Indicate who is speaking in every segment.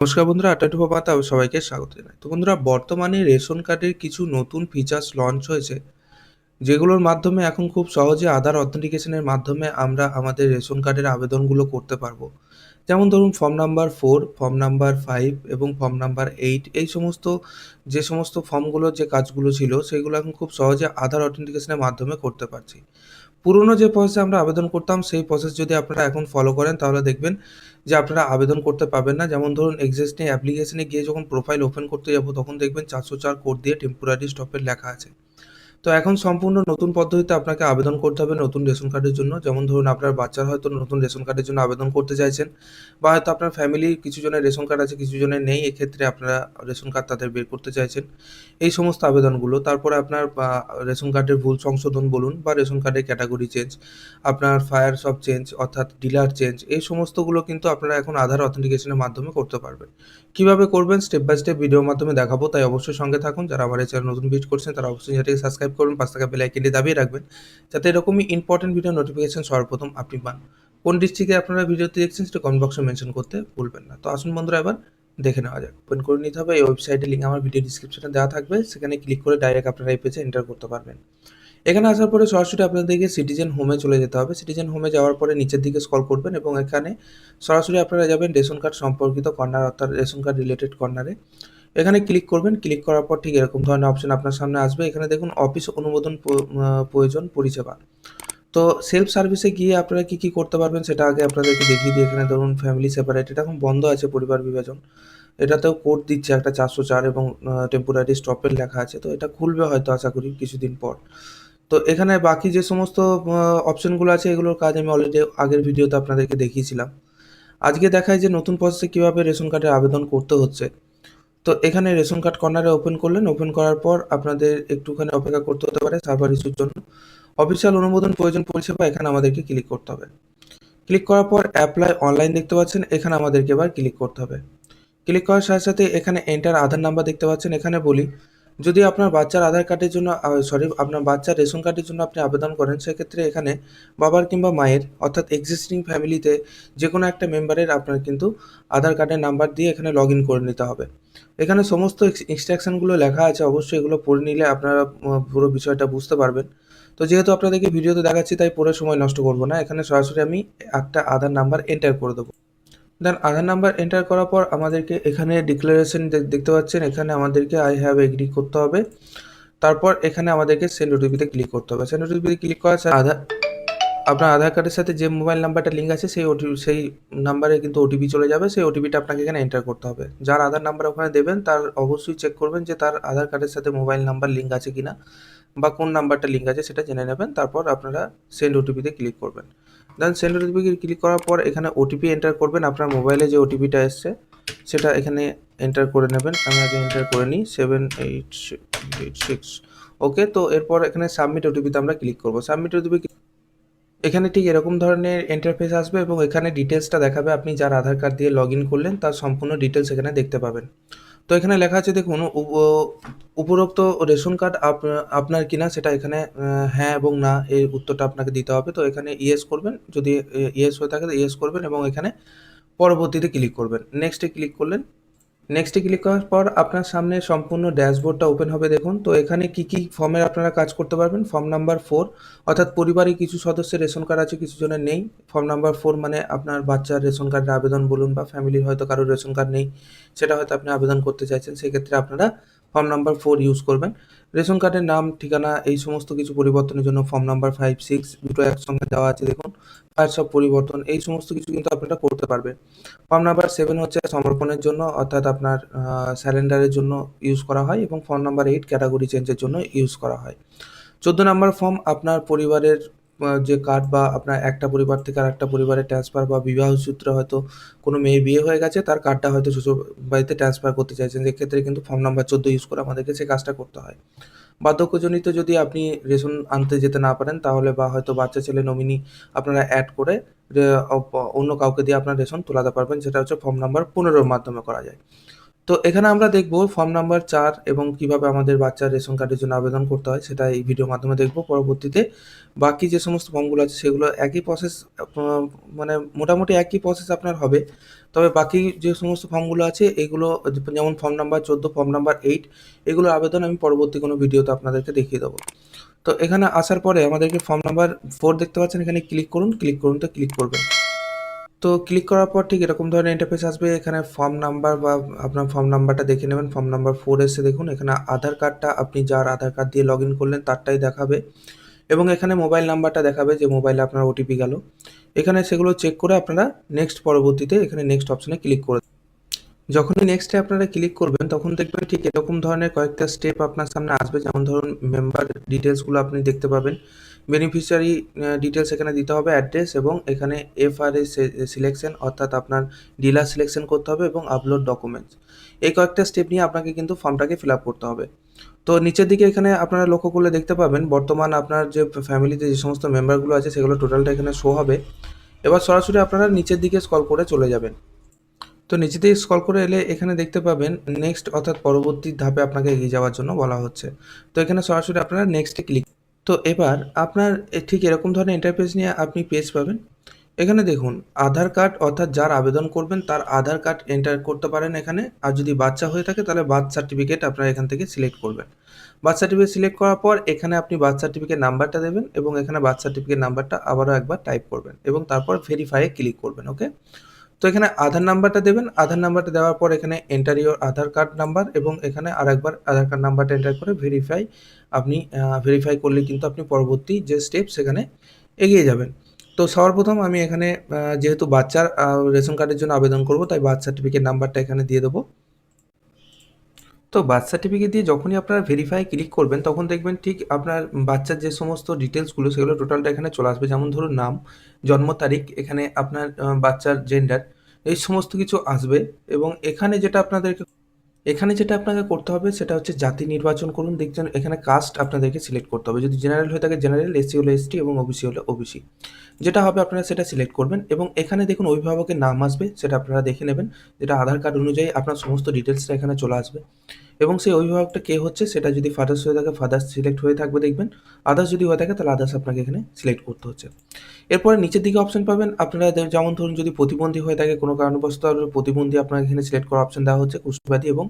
Speaker 1: নমস্কার বন্ধুরা, আটা টু পাতা সবাইকে স্বাগত জানাই। তো বন্ধুরা, বর্তমানে রেশন কার্ডের কিছু নতুন ফিচার্স লঞ্চ হয়েছে, যেগুলোর মাধ্যমে এখন খুব সহজে আধার অথেন্টিকেশনের মাধ্যমে আমরা আমাদের রেশন কার্ডের আবেদনগুলো করতে পারব। যেমন ধরুন form number four form number five এবং ফর্ম নাম্বার এইট এই সমস্ত, যে সমস্ত ফর্মগুলোর যে কাজগুলো ছিল, সেগুলো এখন খুব সহজে আধার অথেন্টিকেশনের মাধ্যমে করতে পারছি। পুরনো যে প্রসেসে আমরা আবেদন করতাম, সেই প্রসেস যদি আপনারা এখন ফলো করেন, তাহলে দেখবেন যে আপনারা আবেদন করতে পারবেন না। যেমন ধরুন এক্সিস্টিং অ্যাপ্লিকেশনে গিয়ে যখন প্রোফাইল ওপেন করতে যাব, তখন দেখবেন চারশো চার কোড দিয়ে টেম্পোরারি স্টপের লেখা আছে। তো এখন সম্পূর্ণ নতুন পদ্ধতিতে আপনাকে আবেদন করতে হবে নতুন রেশন কার্ডের জন্য। যেমন ধরুন আপনার বাচ্চার হয়তো নতুন রেশন কার্ডের জন্য আবেদন করতে চাইছেন বা হয়তো আপনার ফ্যামিলির কিছু জনের রেশন কার্ড আছে, কিছু জনের নেই, এক্ষেত্রে আপনারা রেশন কার্ড তাদের বের করতে চাইছেন। এই সমস্ত আবেদনগুলো, তারপরে আপনার রেশন কার্ডের ভুল সংশোধন বলুন বা রেশন কার্ডের ক্যাটাগরি চেঞ্জ আপনার ফায়ার সব চেঞ্জ অর্থাৎ ডিলার চেঞ্জ এই সমস্তগুলো কিন্তু আপনারা এখন আধার অথেন্টিকেশনের মাধ্যমে করতে পারবেন। কীভাবে করবেন? স্টেপ বাই স্টেপ ভিডিওর মাধ্যমে দেখাবো, তাই অবশ্যই সঙ্গে থাকুন। যারা আমার এই চ্যানেল নতুন ভিজিট করছেন, তারা অবশ্যই সাবস্ক্রাইব করবেন পাঁচ টাকা বেল আইকনটি দাবিয়ে রাখবেন। যাতে এরকমই ইম্পর্টেন্ট ভিডিও নোটিফিকেশন সর্বপ্রথম আপনি পান। কোন ডিস্ট্রিক্টে আপনারা ভিডিওতে দেখছেন, সেটা কমেন্ট বক্সে মেনশন করতে ভুলবেন না। তো আসুন বন্ধুরা, এবার দেখে নেওয়া যাক। ওপেন করে নিতে হবে। এই ওয়েবসাইটের লিঙ্ক আমার ভিডিও ডিসক্রিপশনে দেওয়া থাকবে। সেখানে ক্লিক করে ডাইরেক্ট আপনারা এই পেজে এন্টার করতে পারবেন। এখানে আসার পরে সরাসরি আপনাদেরকে সিটিজেন হোমে চলে যেতে হবে। সিটিজেন হোমে যাওয়ার পরে নিচের দিকে স্কল করবেন এবং এখানে সরাসরি আপনারা যাবেন রেশন কার্ড সম্পর্কিত কর্নার অর্থাৎ রেশন কার্ড রিলেটেড কর্নারে এখানে ক্লিক করবেন ক্লিক করার পর ঠিক এরকম ধরনের অপশন আপনার সামনে আসবে। এখানে দেখুন অফিস অনুমোদন প্রয়োজন পরিষেবা। তো সেলফ সার্ভিসে গিয়ে আপনারা কি কি করতে পারবেন সেটা আগে আপনাদেরকে দেখিয়ে দিই। এখানে ধরুন ফ্যামিলি সেপারেট এটা এখন বন্ধ আছে পরিবার বিভাজন। এটাতেও কোড দিচ্ছে একটা চারশো চার এবং টেম্পোরারি স্টপের লেখা আছে। তো এটা খুলবে হয়তো, আশা করি, কিছুদিন পর। তো এখানে বাকি যে সমস্ত অপশনগুলো আছে, এগুলোর কাজ আমি অলরেডি আগের ভিডিওতে আপনাদেরকে দেখিয়েছিলাম। আজকে দেখায় যে নতুন প্রসেসে কীভাবে রেশন কার্ডের আবেদন করতে হচ্ছে। তো এখানে রেশন কার্ড কর্নারে ওপেন করলেন। ওপেন করার পর আপনাদের একটুখানি অপেক্ষা করতে হতে পারে সার্ভার ইস্যুর জন্য। অফিসিয়াল অনুমোদন প্রয়োজন পরিষেবা এখানে আমাদেরকে ক্লিক করতে হবে। ক্লিক করার পর অ্যাপ্লাই অনলাইন দেখতে পাচ্ছেন। এখানে আমাদেরকে এবার ক্লিক করতে হবে। ক্লিক করার সাথে সাথে এখানে এন্টার আধার নাম্বার দেখতে পাচ্ছেন। এখানে বলি যদি আপনার বাচ্চার আধার কার্ডের জন্য সরি আপনার বাচ্চার রেশন কার্ডের জন্য আপনি আবেদন করেন, সেক্ষেত্রে এখানে বাবার কিংবা মায়ের, অর্থাৎ এক্সিস্টিং ফ্যামিলিতে যে কোনো একটা মেম্বারের আপনার কিন্তু আধার কার্ডের নাম্বার দিয়ে এখানে লগ ইন করে নিতে হবে। এখানে সমস্ত ইনস্ট্রাকশনগুলো লেখা আছে, অবশ্যই এগুলো পড়ে নিলে আপনারা পুরো বিষয়টা বুঝতে পারবেন। তো যেহেতু আপনাদেরকে ভিডিওতে দেখাচ্ছি, তাই পরে সময় নষ্ট করব না। এখানে সরাসরি আমি একটা আধার নাম্বার এন্টার করে দেবো। দেন আধার নাম্বার এন্টার করার পর আমাদেরকে এখানে ডিক্লারেশন দেখতে পাচ্ছেন, এখানে আমাদেরকে আই হ্যাভ এগ্রি করতে হবে। তারপর এখানে আমাদেরকে সেন্ড ওটিপিতে ক্লিক করতে হবে। সেন্ড ওটিপিতে ক্লিক সাথে আধার আপনার আধার কার্ডের সাথে যে মোবাইল নাম্বারটা লিঙ্ক আছে, সেই ওটিপি সেই নাম্বারে কিন্তু ওটিপি চলে যাবে। সেই ওটিপিটা আপনাকে এখানে এন্টার করতে হবে। যার আধার নাম্বার ওখানে দেবেন, তার অবশ্যই চেক করবেন যে তার আধার কার্ডের সাথে মোবাইল নাম্বার লিঙ্ক আছে কিনা, বা কোন নাম্বারটা লিঙ্ক আছে সেটা জেনে নেবেন। তারপর আপনারা সেন্ড ওটিপিতে ক্লিক করবেন। দেন সেন্ড ওটিপি ক্লিক করার পর এখানে ওটিপি এন্টার করবেন। আপনার মোবাইলে যে ওটিপিটা এসছে, সেটা এখানে এন্টার করে নেবেন। আমি আগে এন্টার করে নিই। Seven eight eight six okay তো এরপর এখানে সাবমিট ওটিপিতে আমরা ক্লিক করব। সাবমিট ওটিপি এখানে ঠিক এরকম ধরনের ইন্টারফেস আসবে এবং এখানে ডিটেলসটা দেখাবে। আপনি যার আধার কার্ড দিয়ে লগ করলেন, তার সম্পূর্ণ ডিটেলস এখানে দেখতে পাবেন। তো এখানে লেখা আছে, দেখুন উপ- উপরোক্ত রেশন কার্ড আপ- আপনার কিনা সেটা এখানে হ্যাঁ এবং না এই উত্তরটা আপনাকে দিতে হবে। তো এখানে ইয়েস করবেন, যদি ইয়েস হয়ে থাকে তো ইয়েস করবেন এবং এখানে পরবর্তীতে ক্লিক করবেন। নেক্সটে ক্লিক করলেন। নেক্সটে ক্লিক করার পর আপনার সামনে সম্পূর্ণ ড্যাশবোর্ডটা ওপেন হবে, দেখুন। তো এখানে কি কি ফর্মের আপনারা কাজ করতে পারবেন? ফর্ম নাম্বার ফোর, অর্থাৎ পরিবারে কিছু সদস্যের রেশন কার্ড আছে, কিছু জনের নেই। ফর্ম নাম্বার ফোর মানে আপনার বাচ্চার রেশন কার্ডের আবেদন বলুন বা ফ্যামিলির হয়তো কারোর রেশন কার্ড নেই। সেটা হয়তো আপনি আবেদন করতে চাইছেন, সেক্ষেত্রে আপনারা ফর্ম নাম্বার ফোর ইউজ করবেন। রেশন কার্ডের নাম, ঠিকানা, এই সমস্ত কিছু পরিবর্তনের জন্য ফর্ম নাম্বার ফাইভ সিক্স দুটো একসঙ্গে দেওয়া আছে, দেখুন। ফায়ার সব পরিবর্তন, এই সমস্ত কিছু কিন্তু আপনারা করতে পারবেন। ফর্ম নাম্বার সেভেন হচ্ছে সমর্পণের জন্য, অর্থাৎ আপনার স্যালেন্ডারের জন্য ইউজ করা হয় এবং ফর্ম নাম্বার এইট ক্যাটাগরি চেঞ্জের জন্য ইউজ করা হয়। চোদ্দ নাম্বার ফর্ম আপনার পরিবারের যে কার্ড বা আপনার একটা পরিবার থেকে আর একটা পরিবারে ট্রান্সফার বা বিবাহ সূত্রে হয়তো কোনো মেয়ে বিয়ে হয়ে গেছে, তার কার্ডটা হয়তো শ্বশুর বাড়িতে ট্রান্সফার করতে চাইছেন। সেক্ষেত্রে কিন্তু ফর্ম নাম্বার চোদ্দ ইউজ করে আমাদেরকে সেই কাজটা করতে হয়। বার্ধক্যজনিত যদি আপনি রেশন আনতে যেতে না পারেন, তাহলে বা হয়তো বাচ্চা ছেলে নমিনি আপনারা অ্যাড করে অন্য কাউকে দিয়ে আপনার রেশন তোলাতে পারবেন, সেটা হচ্ছে ফর্ম নাম্বার পনেরোর মাধ্যমে করা যায়। তো এখানে আমরা দেখব ফর্ম নাম্বার চার এবং কীভাবে আমাদের বাচ্চার রেশন কার্ডের জন্য আবেদন করতে হয় সেটা এই ভিডিওর মাধ্যমে দেখব। পরবর্তীতে বাকি যে সমস্ত ফর্মগুলো আছে সেগুলো একই প্রসেস মানে মোটামুটি একই প্রসেস আপনার হবে। তবে বাকি যে সমস্ত ফর্মগুলো আছে এগুলো যেমন form number ১৪, form number eight এগুলোর আবেদন আমি পরবর্তী কোনো ভিডিওতে আপনাদেরকে দেখিয়ে দেবো। তো এখানে আসার পরে আমাদেরকে ফর্ম নাম্বার ফোর দেখতে পাচ্ছেন এখানে ক্লিক করুন, ক্লিক করুন তো ক্লিক করবেন। তো ক্লিক করার পর ঠিক এরকম ধরনের ইন্টারফেস আসবে। এখানে ফর্ম নাম্বার বা আপনার ফর্ম নাম্বারটা দেখে নেবেন। ফর্ম নাম্বার ফোর এসে দেখুন, এখানে আধার কার্ডটা আপনি যার আধার কার্ড দিয়ে লগইন করলেন তারটাই দেখাবে এবং এখানে মোবাইল নাম্বারটা দেখাবে যে মোবাইলে আপনার ওটিপি গেল। এখানে সেগুলো চেক করে আপনারা নেক্সট পরবর্তীতে এখানে নেক্সট অপশানে ক্লিক করে যখনই নেক্সটে আপনারা ক্লিক করবেন, তখন দেখবেন ঠিক এরকম ধরনের কয়েকটা স্টেপ আপনার সামনে আসবে যেমন ধরুন মেম্বার ডিটেলসগুলো আপনি দেখতে পাবেন। বেনিফিশিয়ারি ডিটেলস এখানে দিতে হবে অ্যাড্রেস এবং এখানে এফআরএ সিলেকশন অর্থাৎ আপনার ডিলার সিলেকশন করতে হবে এবং আপলোড ডকুমেন্টস। এই কয়েকটা স্টেপ নিয়ে আপনাকে কিন্তু ফর্মটাকে ফিল আপ করতে হবে। তো নিচের দিকে এখানে আপনারা লক্ষ্য করলে দেখতে পাবেন, বর্তমান আপনার যে ফ্যামিলিতে যে সমস্ত মেম্বারগুলো আছে, সেগুলো টোটালটা এখানে শো হবে। এবার সরাসরি আপনারা নিচের দিকে স্কল করে চলে যাবেন। তো নিচে দিয়ে স্কল করে এলে এখানে দেখতে পাবেন নেক্সট অর্থাৎ পরবর্তী ধাপে আপনাকে এগিয়ে যাওয়ার জন্য বলা হচ্ছে। তো এখানে সরাসরি আপনারা নেক্সটে ক্লিক তো এবার আপনার ঠিক এরকম ধরনের ইন্টারফেস নিয়ে আপনি পেজ পাবেন। এখানে দেখুন, আধার কার্ড অর্থাৎ যার আবেদন করবেন তার আধার কার্ড এন্টার করতে পারেন এখানে। আর যদি বাচ্চা হয়ে থাকে তাহলে বার্থ সার্টিফিকেট আপনারা এখান থেকে সিলেক্ট করবেন। বার্থ সার্টিফিকেট সিলেক্ট করার পর এখানে আপনি বার্থ সার্টিফিকেট নাম্বারটা দেবেন এবং এখানে বার্থ সার্টিফিকেট নাম্বারটা আবারও একবার টাইপ করবেন এবং তারপর ভেরিফাই এ ক্লিক করবেন। ওকে? তো এখানে আধার নাম্বারটা দেবেন। আধার নাম্বারটা দেওয়ার পর এখানে enter your Aadhaar card number এবং এখানে আরেকবার আধার কার্ড নাম্বারটা এন্টার করে ভেরিফাই আপনি ভেরিফাই করলে কিন্তু আপনি পরবর্তী যে স্টেপ সেখানে এগিয়ে যাবেন। তো সর্বপ্রথম আমি এখানে যেহেতু বাচ্চার রেশন কার্ডের জন্য আবেদন করব, তাই বার্থ সার্টিফিকেট নাম্বারটা এখানে দিয়ে দেবো। তো বার্থ সার্টিফিকেট দিয়ে যখনই আপনারা ভেরিফাই ক্লিক করবেন তখন দেখবেন ঠিক আপনার বাচ্চার যে সমস্ত ডিটেলসগুলো সেগুলো টোটালটা এখানে চলে আসবে। যেমন ধরুন নাম, জন্ম তারিখ, এখানে আপনার বাচ্চার জেন্ডার এই সমস্ত কিছু আসবে এবং এখানে যেটা আপনাদেরকে এখানে যেটা আপনাকে করতে হবে সেটা হচ্ছে জাতি নির্বাচন করুন। দেখছেন এখানে কাস্ট আপনাদেরকে সিলেক্ট করতে হবে। যদি জেনারেল হয়ে থাকে জেনারেল, এসসি হলে এসটি এবং ওবিসি হলে ওবিসি। যেটা হবে আপনারা সেটা সিলেক্ট করবেন এবং এখানে দেখুন অভিভাবকের নাম আসবে সেটা আপনারা দেখে নেবেন। যেটা আধার কার্ড অনুযায়ী আপনার সমস্ত ডিটেলসটা এখানে চলে আসবে এবং সেই অভিভাবকটা কে হচ্ছে সেটা যদি ফাদার্স হয়ে থাকে ফাদার্স সিলেক্ট হয়ে থাকবে দেখবেন। আদার্স যদি হয়ে থাকে, তাহলে আদার্স আপনাকে এখানে সিলেক্ট করতে হচ্ছে। এরপরে নিচের দিকে অপশন পাবেন আপনারা যেমন ধরুন যদি প্রতিবন্ধী হয়ে থাকে, কোনো কারণবশত প্রতিবন্ধী আপনাকে এখানে সিলেক্ট করার অপশন দেওয়া হচ্ছে কুষ্ঠব্যাধি এবং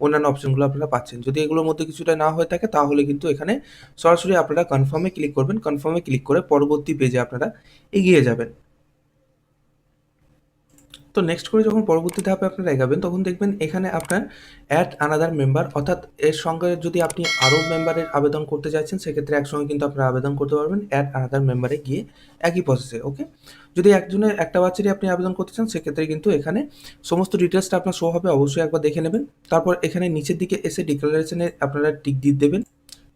Speaker 1: অন্যান্য অপশনগুলো আপনারা পাচ্ছেন। যদি এগুলোর মধ্যে কিছুটা না হয়ে থাকে, তাহলে কিন্তু এখানে সরাসরি আপনারা কনফার্মে ক্লিক করবেন। কনফার্মে ক্লিক করে পরবর্তী পেজে আপনারা এগিয়ে যাবেন। তো নেক্সট করে যখন পরবর্তী ধাপে আপনারা এগাবেন তখন দেখবেন এখানে আপনার অ্যাড আনাদার মেম্বার অর্থাৎ এর সঙ্গে যদি আপনি আরও মেম্বারের আবেদন করতে চাইছেন, সেক্ষেত্রে একসঙ্গে কিন্তু আপনারা আবেদন করতে পারবেন অ্যাড আনাদার মেম্বারে গিয়ে একই প্রসেসে। ওকে? যদি একজনের, একটা বাচ্চারই আপনি আবেদন করতে চান, সেক্ষেত্রে কিন্তু এখানে সমস্ত ডিটেলসটা আপনার শো হবে, অবশ্যই একবার দেখে নেবেন। তারপর এখানে নিচের দিকে এসে ডিক্লারেশন আপনারা টিক দিয়ে দেবেন।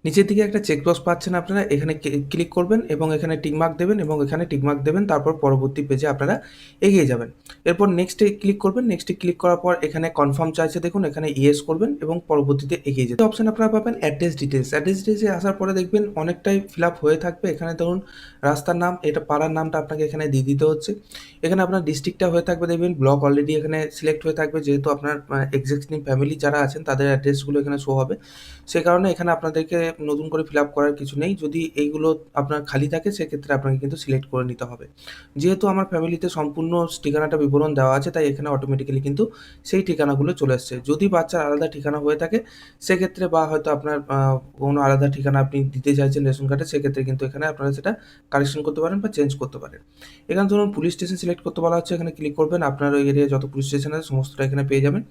Speaker 1: নিচের দিকে একটা চেক বক্স পাচ্ছেন আপনারা, এখানে ক্লিক করবেন এবং এখানে টিকমার্ক দেবেন এবং এখানে টিকমার্ক দেবেন, তারপর পরবর্তী পেজে আপনারা এগিয়ে যাবেন। এরপর নেক্সট ক্লিক করবেন। নেক্সট ক্লিক করার পর এখানে কনফার্ম চাইছে দেখুন, এখানে ইয়েস করবেন এবং পরবর্তীতে এগিয়ে যেতে অপশন আপনারা পাবেন অ্যাড্রেস ডিটেলস অ্যাড্রেস ডিটেইলসে আসার পরে দেখবেন অনেকটাই ফিল আপ হয়ে থাকবে। এখানে ধরুন রাস্তার নাম, এটা পাড়ার নামটা আপনাকে এখানে দিয়ে দিতে হচ্ছে। এখানে আপনার ডিস্ট্রিক্টটা হয়ে থাকবে দেখবেন ব্লক অলরেডি এখানে সিলেক্ট হয়ে থাকবে, যেহেতু আপনার এক্সিস্টিং ফ্যামিলি যারা আছেন, তাদের অ্যাড্রেসগুলো এখানে শো হবে। সে কারণে এখানে আপনাদেরকে নতুন করে ফিল আপ করার কিছু নেই। যদি এইগুলো আপনার খালি থাকে, সেক্ষেত্রে আপনাকে কিন্তু সিলেক্ট করে নিতে হবে। যেহেতু আমার ফ্যামিলিতে সম্পূর্ণ ঠিকানাটা বিবরণ দেওয়া আছে, তাই এখানে অটোমেটিক্যালি কিন্তু সেই ঠিকানাগুলো চলে এসছে। যদি বাচ্চার আলাদা ঠিকানা হয়ে থাকে, সেক্ষেত্রে বা হয়তো আপনার কোনো আলাদা ঠিকানা আপনি দিতে চাইছেন রেশন কার্ডে, সেক্ষেত্রে কিন্তু এখানে আপনারা সেটা কারেকশন করতে পারেন বা চেঞ্জ করতে পারেন। এখানে ধরুন পুলিশ স্টেশন সিলেক্ট করতে বলা হচ্ছে, এখানে ক্লিক করবেন। আপনার ওই এরিয়ায় যত পুলিশ স্টেশন আছে, সমস্তটা এখানে পেয়ে যাবেন।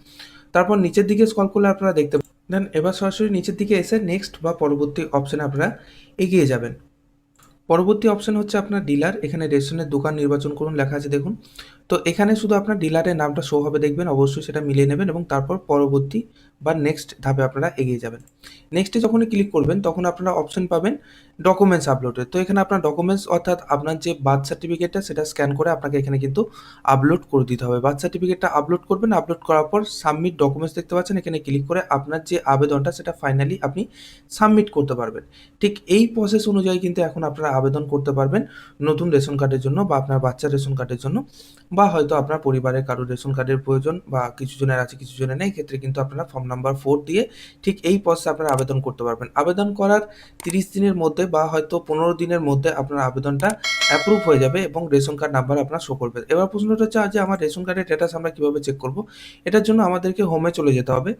Speaker 1: তারপর নিচের দিকে স্কল করলে আপনারা দেখতে দেন এবার সরাসরি নিচের দিকে এসে নেক্সট বা পরবর্তী অপশানে আপনারা এগিয়ে যাবেন। পরবর্তী অপশান হচ্ছে আপনার ডিলার। এখানে রেশনের দোকান নির্বাচন করুন, লেখা আছে দেখুন। তো এখানে শুধু আপনার ডিলারের নামটা শো হবে দেখবেন, অবশ্যই সেটা মিলিয়ে নেবেন এবং তারপর পরবর্তী বা নেক্সট ধাপে আপনারা এগিয়ে যাবেন। নেক্সটে যখনই ক্লিক করবেন, তখন আপনারা অপশান পাবেন ডকুমেন্টস আপলোডের তো এখানে আপনার ডকুমেন্টস অর্থাৎ আপনার যে বার্থ সার্টিফিকেটটা সেটা স্ক্যান করে আপনাকে এখানে কিন্তু আপলোড করে দিতে হবে। বার্থ সার্টিফিকেটটা আপলোড করবেন আপলোড করার পর সাবমিট ডকুমেন্টস দেখতে পাচ্ছেন। এখানে ক্লিক করে আপনার যে আবেদনটা, সেটা ফাইনালি আপনি সাবমিট করতে পারবেন। ঠিক এই প্রসেস অনুযায়ী কিন্তু এখন আপনারা আবেদন করতে পারবেন নতুন রেশন কার্ডের জন্য বা আপনার বাচ্চার রেশন কার্ডের জন্য, বা হয়তো আপনার পরিবারের কারোর রেশন কার্ডের প্রয়োজন বা কিছু জনের আছে, কিছু জনের নেই ক্ষেত্রে কিন্তু আপনারা ফর্ম নাম্বার ফোর দিয়ে ঠিক এই প্রসেসে আপনারা আবেদন করতে পারবেন। আবেদন করার তিরিশ দিনের মধ্যে বা হয়তো পনেরো দিনের মধ্যে আপনার আবেদনটা অ্যাপ্রুভ হয়ে যাবে এবং রেশন কার্ড নাম্বার আপনার শো করবে। এবার প্রশ্নটা হচ্ছে যে আমার রেশন কার্ডের স্ট্যাটাস আমরা কীভাবে চেক করব? এটার জন্য আমাদেরকে হোমে চলে যেতে হবে।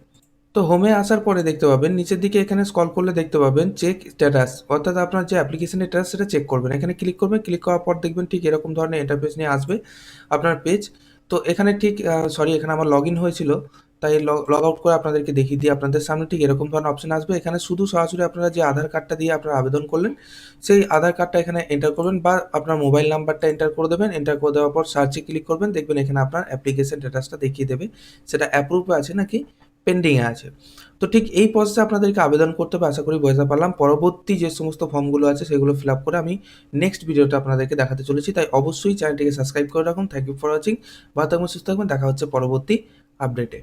Speaker 1: তো হোমে আসার পরে দেখতে পাবেন, নিচের দিকে এখানে স্কল করলে দেখতে পাবেন চেক স্ট্যাটাস অর্থাৎ আপনার যে অ্যাপ্লিকেশনের স্ট্যাটাস সেটা চেক করবেন। এখানে ক্লিক করবেন ক্লিক করার পর দেখবেন ঠিক এরকম ধরনের ইন্টারফেস নিয়ে আসবে আপনার পেজ তো এখানে ঠিক সরি এখানে আমার লগ ইন হয়েছিল। তাই লগ আউট করে আপনাদেরকে দেখিয়ে দিই আপনাদের সামনে। ঠিক এরকম ধরনের অপশন আসবে। এখানে শুধু সরাসরি আপনারা যে আধার কার্ডটা দিয়ে আপনারা আবেদন করলেন, সেই আধার কার্ডটা এখানে এন্টার করবেন বা আপনার মোবাইল নাম্বারটা এন্টার করে দেবেন। এন্টার করে দেওয়ার পর সার্চে ক্লিক করবেন। দেখবেন এখানে আপনার অ্যাপ্লিকেশন স্ট্যাটাসটা দেখিয়ে দেবে। সেটা অ্যাপ্রুভে আছে নাকি পেন্ডিংয়ে আছে। তো ঠিক এই প্রসেসে আপনাদেরকে আবেদন করতে হবে, আশা করি বোঝাতে পারলাম। পরবর্তী যে সমস্ত ফর্মগুলো আছে, সেগুলো ফিল আপ করে আমি নেক্সট ভিডিওটা আপনাদেরকে দেখাতে চলেছি। তাই অবশ্যই চ্যানেলটিকে সাবস্ক্রাইব করে রাখুন। থ্যাংক ইউ ফর ওয়াচিং ভালো থাকবেন, সুস্থ থাকবেন। দেখা হচ্ছে পরবর্তী আপডেটে